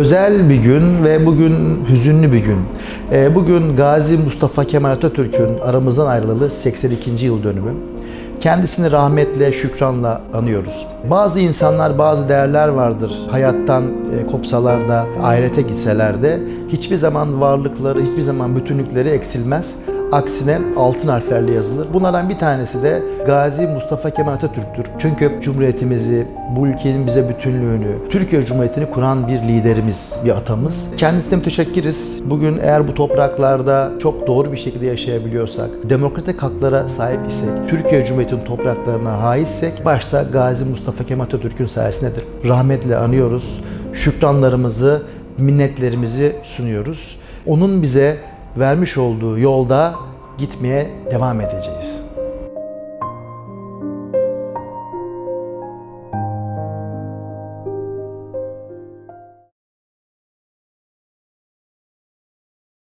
özel bir gün ve bugün hüzünlü bir gün. Ee, Bugün Gazi Mustafa Kemal Atatürk'ün aramızdan ayrılalı 82. yıl dönümü. Kendisini rahmetle, şükranla anıyoruz. Bazı insanlar, bazı değerler vardır. Hayattan e, kopsalar da, ahirete gitseler de hiçbir zaman varlıkları, hiçbir zaman bütünlükleri eksilmez. Aksine altın harflerle yazılır. Bunlardan bir tanesi de Gazi Mustafa Kemal Atatürk'tür. Çünkü Cumhuriyetimizi, bu ülkenin bize bütünlüğünü, Türkiye Cumhuriyeti'ni kuran bir liderimiz, bir atamız. Kendisine müteşekkiriz. Bugün eğer bu topraklarda çok doğru bir şekilde yaşayabiliyorsak, demokratik haklara sahip isek, Türkiye Cumhuriyeti'nin topraklarına haizsek, başta Gazi Mustafa Kemal Atatürk'ün sayesindedir. Rahmetle anıyoruz. Şükranlarımızı, minnetlerimizi sunuyoruz. Onun bize vermiş olduğu yolda gitmeye devam edeceğiz.